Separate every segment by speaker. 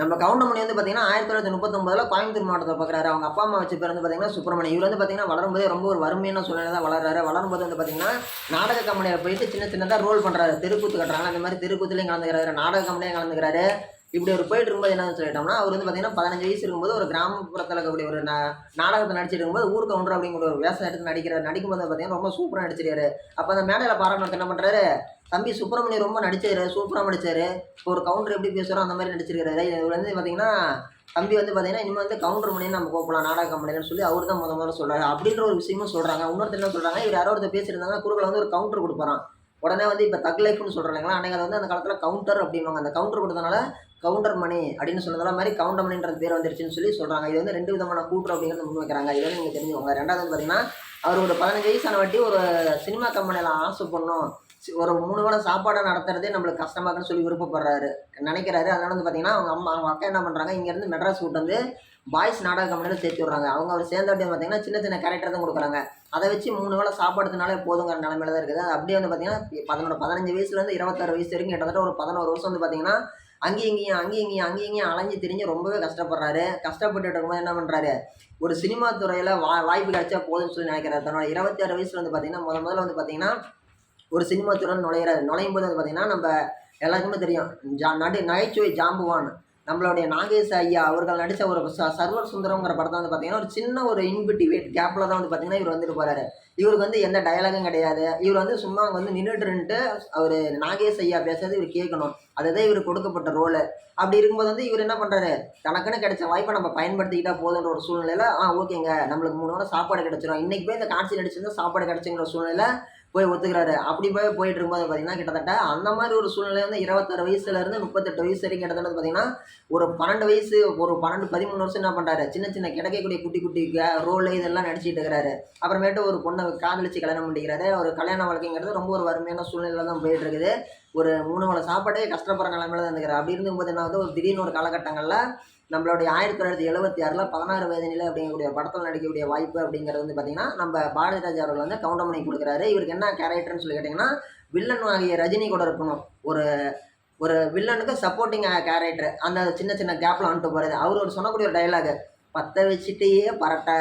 Speaker 1: நம்ம கவுண்டமணி வந்து பார்த்தீங்கன்னா ஆயிரத்தி தொள்ளாயிரத்தி முப்பத்தொம்பதில் கோயம்புத்தூர் மாவட்டத்தில் பார்க்குறாரு அவங்க அப்பா அம்மா வச்சு பேர் வந்து பார்த்தீங்கன்னா சுப்பிரமணியம். இவர் வந்து பார்த்தீங்கன்னா வளரும்போதே ரொம்ப ஒரு வறுமையான சூழ்நிலை தான் வளர்றாரு. வளரும்போது வந்து பார்த்தீங்கன்னா நாடக கம்பெனியில் போயிட்டு சின்ன சின்னதாக ரோல் பண்ணுறாரு தெருக்கூத்து கட்டுறாங்க. அந்த மாதிரி தெருக்கூத்துலையும் கலந்துக்கிறாரு. நாடக கம்பெனியும் கலந்துக்கிறாரு. இப்படி ஒரு போயிட்டு இருக்கும்போது என்னன்னு சொல்லிட்டோம்னா அவர் வந்து பார்த்தீங்கன்னா பதினஞ்சு வயசு இருக்கும்போது ஒரு கிராமப்புறத்தில் இருக்கக்கூடிய ஒரு நாடகத்தை நடிச்சிட்டு இருக்கும்போது ஊர் கவுண்டர் அப்படிங்கிற ஒரு வேஷம் எடுத்து நடிக்கிறார். நடிக்கும்போது பார்த்தீங்கன்னா ரொம்ப சூப்பராக நடிச்சிருக்காரு. அப்போ அந்த மேடையில் பாராட்டு என்ன பண்ணுறாரு தம்பி சுப்பிரமணியம் ரொம்ப நடிச்சாரு சூப்பராக நடிச்சாரு. இப்போ ஒரு கவுண்டர் எப்படி பேசுகிறோம் அந்த மாதிரி நடிச்சிருக்காரு. இவர் வந்து பார்த்தீங்கன்னா தம்பி வந்து பார்த்தீங்கன்னா இனிமேல் வந்து கவுண்டர் மணியை நம்ம கூப்பிடலாம் நாடக கம்பெனின்னு சொல்லி அவர் தான் முத முதல்ல சொல்கிறாரு அப்படின்ற ஒரு விஷயமும் சொல்கிறாங்க இன்னொருத்தர் என்ன சொல்கிறாங்க இவர் யாரோ ஒருத்தர் பேசியிருந்தாங்க குறுக்கில் வந்து ஒரு கவுண்டர் கொடுப்பாராம். உடனே வந்து இப்போ தக் லைஃப்னு சொல்கிறாங்களா அன்றைக்கி அது வந்து அந்த காலத்தில் கவுண்டர் அப்படிம்பாங்க. அந்த கவுண்டர் கொடுத்தனால கவுண்டர் மணி அப்படின்னு சொன்னதால மாதிரி கவுண்டர் மணின்ற பேர் வந்துருச்சுன்னு சொல்லி சொல்கிறாங்க இது வந்து ரெண்டு விதமான கூட்டுறவு அப்படிங்கிறத முன் வைக்கிறாங்க. இது வந்து நீங்கள் தெரிஞ்சுக்கோங்க. ரெண்டாவது வந்து பார்த்தீங்கன்னா அவர் ஒரு பதினஞ்சு வயசான வாட்டி ஒரு சினிமா கம்பெனியில் ஆசை பண்ணோம் ஒரு மூணு வேளை சாப்பாடை நடத்துறதே நம்மளுக்கு கஷ்டமாக இருக்குன்னு சொல்லி விருப்பப்படுறாரு. நினைக்கிறாரு. அதனால வந்து பார்த்தீங்கன்னா அவங்க அம்மா அவங்க அக்கா என்ன பண்ணுறாங்க இங்கேருந்து மெட்ராஸ் கூட்டு வந்து பாய்ஸ் நாடக கம்பெனியில் சேர்த்து விட்றாங்க. அவங்க அவர் சேர்ந்த அப்படியே பார்த்தீங்கன்னா சின்ன சின்ன கேரக்டர் தான் கொடுக்குறாங்க. அதை வச்சு மூணு வேளை சாப்பாடுனாலே போதுங்கிற நிலமையில தான் இருக்குது. அது அப்படியே வந்து பார்த்தீங்கன்னா பதினோட பதினஞ்சு வயசுலேருந்து இருபத்தாறு வயசு வரைக்கும் கிட்டத்தட்ட ஒரு பதினோரு வருஷம் வந்து பார்த்தீங்கன்னா அங்கேயும் இங்கேயும் அங்கேயும் இங்கேயும் அங்கேயும் இங்கேயும் அலைஞ்சு திரிஞ்சு ரொம்பவே கஷ்டப்படுறாரு. கஷ்டப்பட்டு இருக்கும்போது என்ன பண்ணுறாரு ஒரு சினிமா துறையில் வா வாய்ப்பு கிடைச்சா போதும்னு சொல்லி நினைக்கிறாரு. தன்னோட இருபத்தி ஆறு வந்து பார்த்தீங்கன்னா முத முதல்ல வந்து பார்த்தீங்கன்னா ஒரு சினிமா துறையில் நுழையிறாரு. நுழையும் போது வந்து பார்த்தீங்கன்னா நம்ம எல்லாருக்குமே தெரியும். ஜா நடி நகைச்சுவை ஜாம்புவான். நம்மளுடைய நாகேஷ் ஐயா அவர்கள் நடித்த ஒரு ச- சர்வர் சுந்தரங்கிற படத்தை வந்து பார்த்தீங்கன்னா ஒரு சின்ன ஒரு இன்பிட்டிவேட் கேப்பில் தான் வந்து பார்த்தீங்கன்னா இவர் வந்துட்டு போகிறாரு இவருக்கு வந்து எந்த டயலாகும் கிடையாது. இவர் வந்து சும்மா வந்து நின்றுட்டுருன்ட்டு அவர் நாகேஷ் ஐயா பேசுறது இவர் கேட்கணும். அதுதான் இவர் கொடுக்கப்பட்ட ரோலு அப்படி இருக்கும்போது வந்து இவர் என்ன பண்ணுறாரு தனக்குன்னு கிடைச்ச வாய்ப்பை நம்ம பயன்படுத்திக்கிட்டா போதுன்ற ஒரு சூழ்நிலையில் ஆ ஓகேங்க. நம்மளுக்கு மூணு வாரம் சாப்பாடு கிடச்சிரும். இன்றைக்கி போய் இந்த காட்சி நடிச்சிருந்தா சாப்பாடு கிடைச்சுங்கிற சூழ்நிலை போய் ஒத்துக்கிறாரு. அப்படி போய் போயிட்டு இருக்கும்போது பார்த்தீங்கன்னா கிட்டத்தட்ட அந்த மாதிரி ஒரு சூழ்நிலை வந்து இருபத்தாறு வயசுல இருந்து முப்பத்தெட்டு வயசு வரைக்கும் கிட்டத்தட்ட பார்த்தீங்கன்னா ஒரு பன்னெண்டு வயசு ஒரு பன்னெண்டு பதிமூணு வருஷம் என்ன பண்ணுறாரு சின்ன சின்ன கிடைக்கக்கூடிய குட்டி குட்டி ரோல் இதெல்லாம் நடிச்சிட்டு இருக்கிறாரு. அப்புறமேட்டு ஒரு பொண்ணை காதலிச்சு கல்யாணம் பண்ணிக்கிறாரு. ஒரு கல்யாண வாழ்க்கைங்கிறது ரொம்ப ஒரு வறுமையான சூழ்நிலை தான் போயிட்டு இருக்குது ஒரு மூணு வேலை சாப்பாடே கஷ்டப்படுற நிலைமையில தான் இருக்கிறார் அப்படி இருக்கும்போது என்ன வந்து ஒரு திடீர்னு ஒரு காலகட்டங்களில் நம்மளுடைய ஆயிரத்தி தொள்ளாயிரத்தி எழுபத்தி ஆறில் பதினாறு வயதினில் அப்படிங்கக்கூடிய படத்தில் நடிக்கக்கூடிய வாய்ப்பு அப்படிங்கிறது வந்து பார்த்தீங்கன்னா நம்ம பாரதிராஜ் அவர்கள் வந்து கவுண்டமணி கொடுக்குறாரு. இவருக்கு என்ன கேரக்டர்னு சொல்லி கேட்டிங்கன்னா வில்லன் ஆகிய ரஜினி கூட இருக்கணும். ஒரு ஒரு வில்லனுக்கு சப்போர்ட்டிங் கேரக்டர் அந்த சின்ன சின்ன கேப்பில் வந்துட்டு போகிறது அவர் ஒரு சொல்லக்கூடிய ஒரு டைலாக் பற்ற வச்சுட்டே பரட்டை.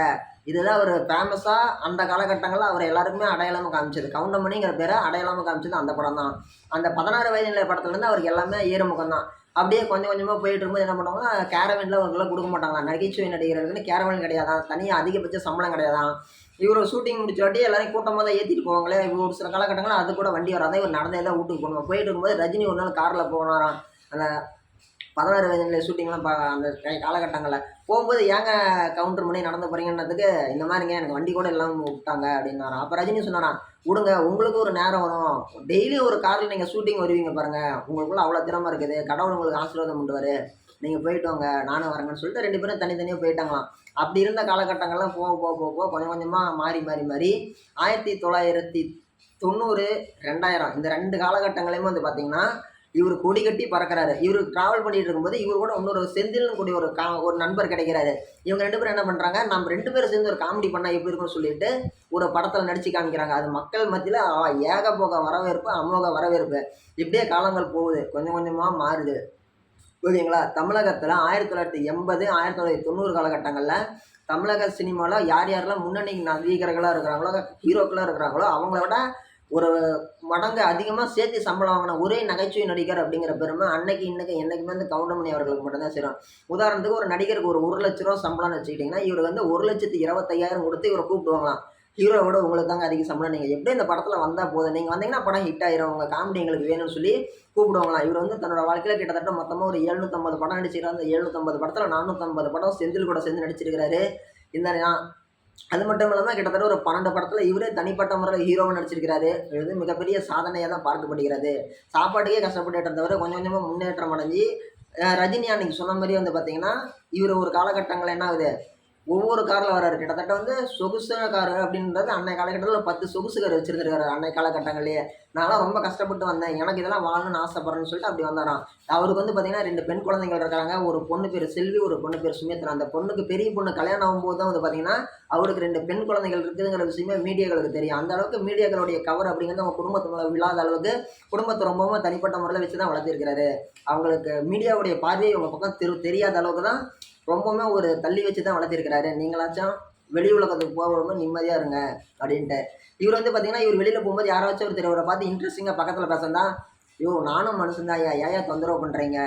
Speaker 1: இதுதான் ஒரு ஃபேமஸாக அந்த காலகட்டங்களில் அவர் எல்லாருக்குமே அடையாளமாக காமிச்சது. கவுண்டமணிங்கிற பேரை அடையாளமாக காமிச்சது அந்த படம் தான். அந்த பதினாறு வயது நிலை படத்துலேருந்து அவருக்கு எல்லாமே ஈரமுகம் தான். அப்படியே கொஞ்சம் கொஞ்சமாக போயிட்டு இருக்கும்போது என்ன பண்ணுவாங்க கேரவனில் அவங்களுக்குலாம் கொடுக்க மாட்டாங்களா நகைச்சுவை நடிகர்களுக்குன்னு கேரவன் கிடையாதான் தனியாக அதிகபட்ச சம்பளம் கிடையாதான் இவர் ஷூட்டிங் முடிச்சாட்டி எல்லாரையும் கூட்டமாக தான் ஏற்றிட்டு போவாங்களே? ஒரு சில காலகட்டங்களில் அது கூட வண்டி வராதான் இவர் நடந்தே தான் வீட்டுக்கு போகணும். போயிட்டு இருக்கும்போது ரஜினி ஒரு நாள் காரில் போனாராம். அந்த பதினாறு வயதுல ஷூட்டிங்லாம் பா அந்த காலகட்டங்களில். போகும்போது ஏங்க கவுண்டர் மணி நடந்து போகிறீங்கன்னதுக்கு இந்த மாதிரிங்க எனக்கு வண்டி கூட இல்லாமல் விட்டாங்க அப்படின்னாரா. அப்போ ரஜினி சொன்னாரா விடுங்க உங்களுக்கு ஒரு நேரம் வரும். டெய்லி ஒரு காரில் நீங்கள் ஷூட்டிங் வருவீங்க பாருங்கள் உங்களுக்குள்ள அவ்வளோ திறமை இருக்குது. கடவுள் உங்களுக்கு ஆசீர்வாதம் பண்ணுவார் நீங்கள் போயிட்டு வாங்க நானும் வரேங்கன்னு சொல்லிட்டு ரெண்டு பேரும் தனித்தனியாக போயிட்டாங்களாம். அப்படி இருந்த காலகட்டங்கள்லாம் போக போக போக போக கொஞ்சம் கொஞ்சமாக மாறி மாறி மாறி ஆயிரத்தி தொள்ளாயிரத்தி தொண்ணூறு ரெண்டாயிரம் இந்த ரெண்டு காலகட்டங்களையும் வந்து பார்த்தீங்கன்னா இவர் கொடி கட்டி பறக்கிறாரு. இவர் டிராவல் பண்ணிட்டு இருக்கும்போது இவர் கூட இன்னொரு செந்தில்னு கூடிய ஒரு கா ஒரு நண்பர் கிடைக்கிறாரு. இவங்க ரெண்டு பேரும் என்ன பண்ணுறாங்க நம்ம ரெண்டு பேரும் சேர்ந்து ஒரு காமெடி பண்ணால் எப்படி இருக்கும்னு சொல்லிட்டு ஒரு படத்தில் நடித்து காமிக்கிறாங்க. அது மக்கள் மத்தியில் ஏக போக வரவேற்பு அமோக வரவேற்பு. இப்படியே காலங்கள் போகுது. கொஞ்சம் கொஞ்சமாக மாறுது. ஓகேங்களா தமிழகத்தில் ஆயிரத்தி தொள்ளாயிரத்தி எண்பது ஆயிரத்தி தொள்ளாயிரத்தி தொண்ணூறு காலகட்டங்களில் தமிழக சினிமாவில் யார் யாரெல்லாம் முன்னணி நவீகர்களாக இருக்கிறாங்களோ ஹீரோக்களாக இருக்கிறாங்களோ அவங்கள விட ஒரு மடங்கு அதிகமாக சேர்த்து சம்பளம் வாங்கின ஒரே நகைச்சுவை நடிகர் அப்படிங்கிற பெருமை அன்னைக்கு இன்னைக்கு என்னைக்குமே வந்து கவுண்டமணி அவர்களுக்கு மட்டும்தான் சேரும். உதாரணத்துக்கு ஒரு நடிகருக்கு ஒரு ஒரு லட்ச ரூபா சம்பளம்னு வச்சுக்கிட்டிங்கன்னா இவர் வந்து ஒரு லட்சத்து இருபத்தையாயிரம் கொடுத்து இவரை கூப்பிடுவாங்களாம் ஹீரோவோட உங்களுக்கு தாங்க அதிக சம்பளம். நீங்கள் எப்படி இந்த படத்தில் வந்தால் போதும்? நீங்கள் வந்தீங்கன்னா படம் ஹிட் ஆயிரும். உங்கள் காமெடி எங்களுக்கு வேணும்னு சொல்லி கூப்பிடுவாங்களாம் இவர் வந்து தன்னோட வாழ்க்கையில் கிட்டத்தட்ட மொத்தமாக ஒரு எழுநூற்றம்பது படம் நடிச்சிருக்காரு. அந்த எழுநூற்றம்பது படத்தில் நானூற்றம்பது படம் செந்தில் கூட சேர்ந்து நடிச்சிருக்கிறாரு. இந்த அது மட்டும் இல்லாமல் கிட்டத்தட்ட ஒரு பன்னெண்டு படத்தில் இவரே தனிப்பட்ட முறையில் ஹீரோவாக நடிச்சிருக்கிறாரு. இது மிகப்பெரிய சாதனையாக தான் பார்க்கப்படுகிறது. சாப்பாட்டுக்கே கஷ்டப்பட்டு தவிர கொஞ்சம் கொஞ்சமாக முன்னேற்றம் அடைஞ்சு ரஜினி அன்னைக்கு சொன்ன மாதிரி வந்து பார்த்தீங்கன்னா இவர் ஒரு காலகட்டங்களில் என்ன ஆகுது? ஒவ்வொரு காரில் வர்றாரு கிட்டத்தட்ட வந்து சொகுசு காரு அப்படின்றது அன்னைய காலகட்டத்தில் பத்து சொகுசு கார் வச்சிருந்திருக்காரு அன்னைய காலகட்டங்கள்லேயே. நான்லாம் ரொம்ப கஷ்டப்பட்டு வந்தேன். எனக்கு இதெல்லாம் வாழணும்னு ஆசைப்படுறேன்னு சொல்லிட்டு அப்படி வந்தாராம். அவருக்கு வந்து பார்த்தீங்கன்னா ரெண்டு பெண் குழந்தைகள் இருக்காங்க. ஒரு பொண்ணு பேர் செல்வி ஒரு பொண்ணு பேர் சுமித்ரா. அந்த பொண்ணுக்கு பெரிய பொண்ணு கல்யாணம் ஆகும்போது தான் வந்து பார்த்தீங்கன்னா அவருக்கு ரெண்டு பெண் குழந்தைகள் இருக்குதுங்கிற விஷயமே மீடியாக்களுக்கு தெரியும். அந்த அளவுக்கு மீடியாக்களுடைய கவர் அப்படிங்கிறது அவங்க குடும்பத்து விழாத அளவுக்கு குடும்பத்தை ரொம்பவும் தனிப்பட்ட முறையில் வச்சு தான் வளர்த்திருக்கிறாரு. அவங்களுக்கு மீடியாவுடைய பார்வையை உங்க பக்கம் தெரு தெரியாத அளவுக்கு தான் ரொம்பவுமே ஒரு தள்ளி வச்சு தான் வளர்த்திருக்கிறாரு. நீங்களாச்சும் வெளி உலகத்துக்கு போகும்போது நிம்மதியாக இருங்க அப்படின்ட்டு. இவர் வந்து பார்த்தீங்கன்னா இவர் வெளியில் போகும்போது யாராச்சும் ஒரு இவரை பார்த்து இன்ட்ரெஸ்டிங்காக பக்கத்தில் பேசுறதா? ஐயோ நானும் மனுஷன் தான் ஐயா ஏன் தொந்தரவு பண்ணுறீங்க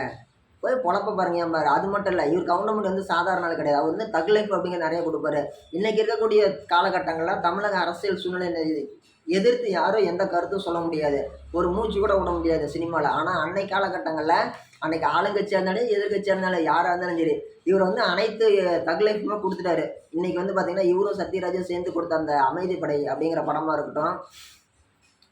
Speaker 1: போய் பொழப்ப பாருங்க ஏன் பாரு. அது மட்டும் இல்லை இவர் கவர்மெண்ட் வந்து சாதாரண ஆள் கிடையாது. அவர் வந்து தகுலைப்பு அப்படிங்கிற நிறைய கொடுப்பாரு. இன்றைக்கி இருக்கக்கூடிய காலகட்டங்களில் தமிழக அரசியல் சூழ்நிலை எதிர்த்து யாரும் எந்த கருத்தும் சொல்ல முடியாது. ஒரு மூச்சு கூட விட முடியாது சினிமாவில் ஆனால் அன்னை காலகட்டங்களில் அன்னைக்கு ஆளுங்கட்சியாக இருந்தாலும் எதிர்கட்சியாக இருந்தாலும் யாராக இருந்தாலும் சரி இவர் வந்து அனைத்து தகுலைப்புமே கொடுத்துட்டாரு. இன்னைக்கு வந்து பார்த்தீங்கன்னா இவரும் சத்யராஜும் சேர்ந்து கொடுத்த அந்த அமைதிப்படை அப்படிங்கிற படமாக இருக்கட்டும்.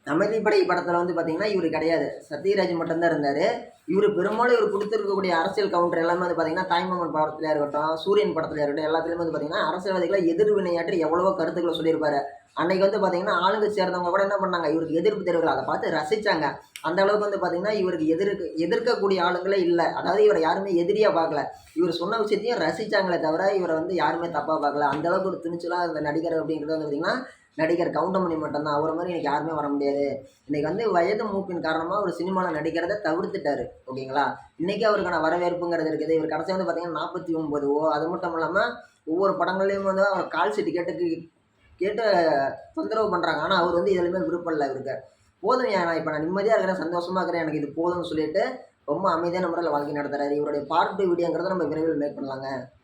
Speaker 1: அமைதிப்படை படத்தில் வந்து பார்த்தீங்கன்னா இவர் கிடையாது. சத்யராஜ் மட்டும்தான் இருந்தார். இவர் பெரும்பாலும் இவர் கொடுத்துருக்கக்கூடிய அரசியல் கவுண்டர் எல்லாமே வந்து பார்த்தீங்கன்னா தாய்மாமன் படத்துலையாக இருக்கட்டும் சூரியன் படத்துலையாக இருக்கட்டும் எல்லாத்துலேயுமே வந்து பார்த்தீங்கன்னா அரசியல்வாதிகளை எதிர்வினையாற்றி எவ்வளவோ கருத்துக்களை சொல்லியிருப்பாரு. அன்னைக்கு வந்து பார்த்தீங்கன்னா ஆளுங்கட்சி சேர்ந்தவங்க கூட என்ன பண்ணாங்க? இவருக்கு எதிர்ப்பு தெரிவிக்கல. அதை பார்த்து ரசித்தாங்க அந்த அளவுக்கு வந்து பார்த்தீங்கன்னா இவருக்கு எதிர்க்க எதிர்க்கக்கூடிய ஆளுங்களே இல்லை. அதாவது இவரை யாருமே எதிரியாக பார்க்கல. இவர் சொன்ன விஷயத்தையும் ரசிச்சாங்களே தவிர இவரை வந்து யாருமே தப்பாக பார்க்கல. அந்த அளவுக்கு ஒரு துணிச்சலாக இந்த நடிகர் அப்படிங்கிறது வந்து பார்த்தீங்கன்னா நடிகர் கவுண்டமணி மட்டும்தான். அவரை மாதிரி எனக்கு யாருமே வர முடியாது. இன்றைக்கி வந்து வயது மூப்பின் காரணமாக ஒரு சினிமாவில் நடிக்கிறத தவிர்த்துட்டார். ஓகேங்களா? இன்றைக்கி அவருக்கான வரவேற்புங்கிறது இருக்குது. இவர் கடைசி வந்து பார்த்தீங்கன்னா நாற்பத்தி ஒம்பது ஓ அது மட்டும் இல்லாமல் ஒவ்வொரு படங்கள்லேயும் வந்து அவர் கால் சீட்டு கேட்டுக்கு கேட்டு தொந்தரவு பண்ணுறாங்க ஆனால் அவர் வந்து எதுலையுமே விருப்பம் இல்லை இவருக்கு. போதும் நான் இப்போ நான் நிம்மதியாக இருக்கிறேன் சந்தோஷமாக இருக்கிறேன் எனக்கு இது போதும்னு சொல்லிட்டு ரொம்ப அமைதியான முறையில் வாழ்க்கை நடத்துறாரு. இவருடைய பார்ட் டூ வீடியோங்கிறத நம்ம விரைவில் மேக் பண்ணலாங்க.